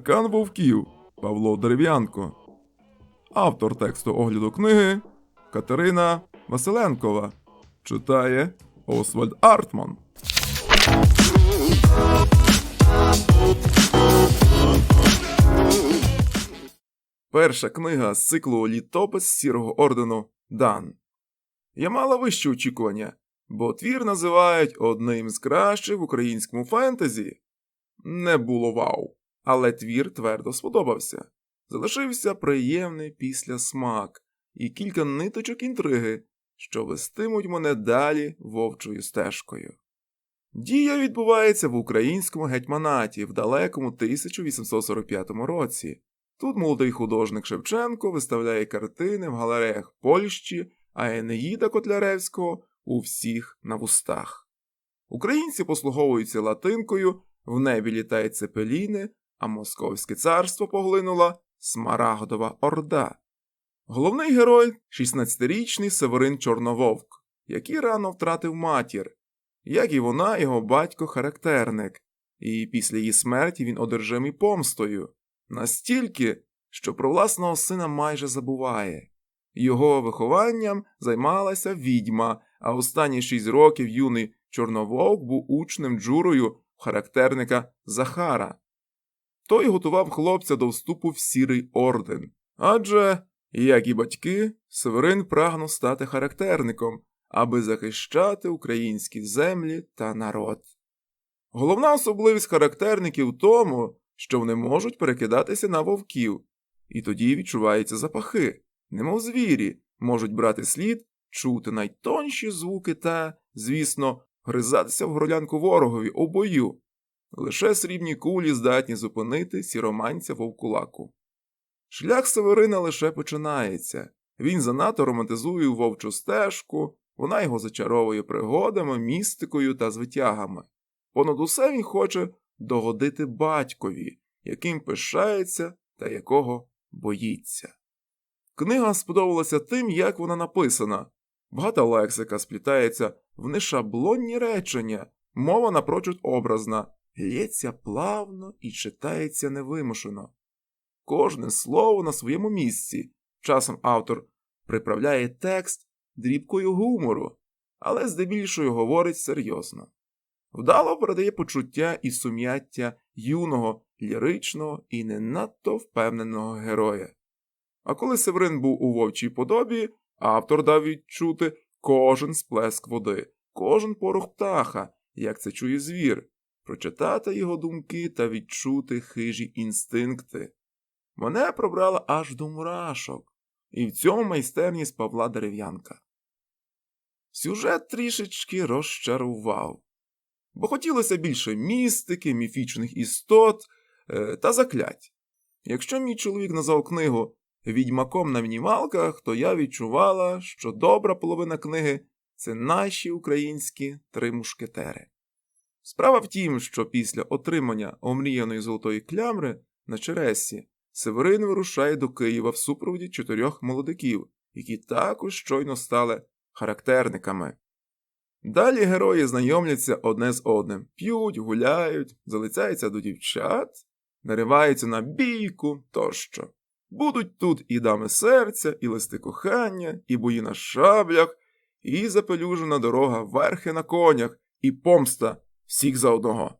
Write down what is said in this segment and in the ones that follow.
Аркан вовків Павло Дерев'янко. Автор тексту огляду книги Катерина Василенкова. Читає Освальд Артман. Перша книга з циклу Літопис Сірого ордену Дан. Я мала вищі очікування, бо твір називають одним з кращих в українському фентезі. Не було вау, але твір твердо сподобався. Залишився приємний післясмак і кілька ниточок інтриги, що вестимуть мене далі вовчою стежкою. Дія відбувається в українському гетьманаті в далекому 1845 році. Тут молодий художник Шевченко виставляє картини в галереях Польщі, а Енеїда Котляревського у всіх на вустах. Українці послуговуються латинкою, в небі літають цепеліни, а Московське царство поглинула Смарагдова Орда. Головний герой 16-річний Северин Чорнововк, який рано втратив матір, як і вона, його батько характерник, і після її смерті він одержимий помстою. Настільки, що про власного сина майже забуває. Його вихованням займалася відьма, а останні шість років юний Чорнововк був учнем джурою характерника Захара. Той готував хлопця до вступу в сірий орден. Адже, як і батьки, Северин прагнув стати характерником, аби захищати українські землі та народ. Головна особливість характерників в тому, що вони можуть перекидатися на вовків, і тоді відчуваються запахи, немов звірі, можуть брати слід, чути найтонші звуки та, звісно, гризатися в горлянку ворогові у бою. Лише срібні кулі здатні зупинити сіроманця вовкулаку. Шлях Северина лише починається. Він занадто романтизує вовчу стежку, вона його зачаровує пригодами, містикою та звитягами. Понад усе він хоче догодити батькові, яким пишається та якого боїться. Книга сподобалася тим, як вона написана. Багата лексика сплітається в нешаблонні речення, мова напрочуд образна, лється плавно і читається невимушено. Кожне слово на своєму місці. Часом автор приправляє текст дрібкою гумору, але здебільшого говорить серйозно. Вдало передає почуття і сум'яття юного, ліричного і не надто впевненого героя. А коли Северин був у вовчій подобі, автор дав відчути кожен сплеск води, кожен порух птаха, як це чує звір, прочитати його думки та відчути хижі інстинкти. Мене пробрала аж до мурашок, і в цьому майстерність Павла Дерев'янка. Сюжет трішечки розчарував, бо хотілося більше містики, міфічних істот е, та заклять. Якщо мій чоловік назвав книгу відьмаком на мінімалках, то я відчувала, що добра половина книги це наші українські три мушкетери. Справа в тім, що після отримання омріяної золотої клямри на чересі Северин вирушає до Києва в супроводі чотирьох молодиків, які також щойно стали характерниками. Далі герої знайомляться одне з одним, п'ють, гуляють, залицяються до дівчат, нариваються на бійку тощо. Будуть тут і дами серця, і листи кохання, і бої на шаблях, і запелюжена дорога верхи на конях, і помста всіх за одного.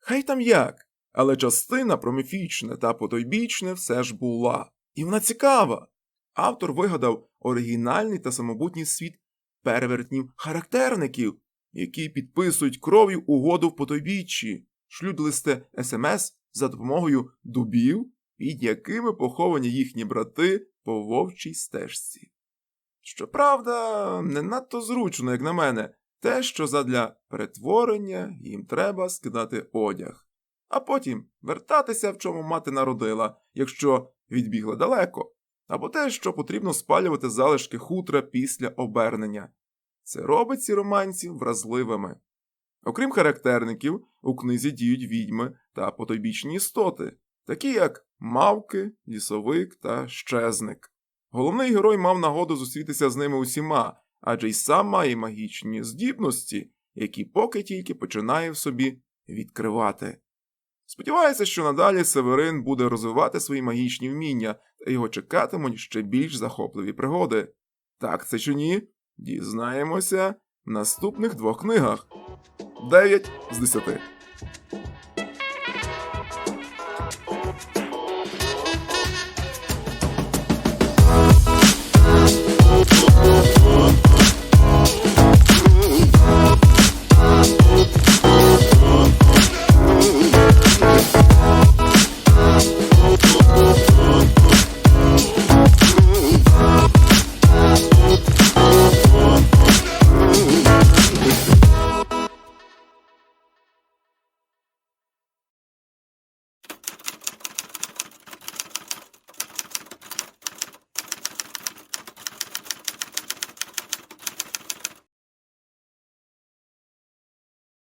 Хай там як, але частина про міфічне та потойбічне все ж була, і вона цікава. Автор вигадав оригінальний та самобутній світ перевертнів характерників, які підписують кров'ю угоду в потойбіччі, шлють листи смс за допомогою дубів, під якими поховані їхні брати по вовчій стежці. Щоправда, не надто зручно, як на мене, те, що задля перетворення їм треба скидати одяг, а потім вертатися, в чому мати народила, якщо відбігла далеко, або те, що потрібно спалювати залишки хутра після обернення. Це робить ці романців вразливими. Окрім характерників, у книзі діють відьми та потойбічні істоти, такі як мавки, лісовик та щезник. Головний герой мав нагоду зустрітися з ними усіма, адже й сам має магічні здібності, які поки тільки починає в собі відкривати. Сподіваюся, що надалі Северин буде розвивати свої магічні вміння, та його чекатимуть ще більш захопливі пригоди. Так це чи ні? Дізнаємося в наступних двох книгах. 9 з 10.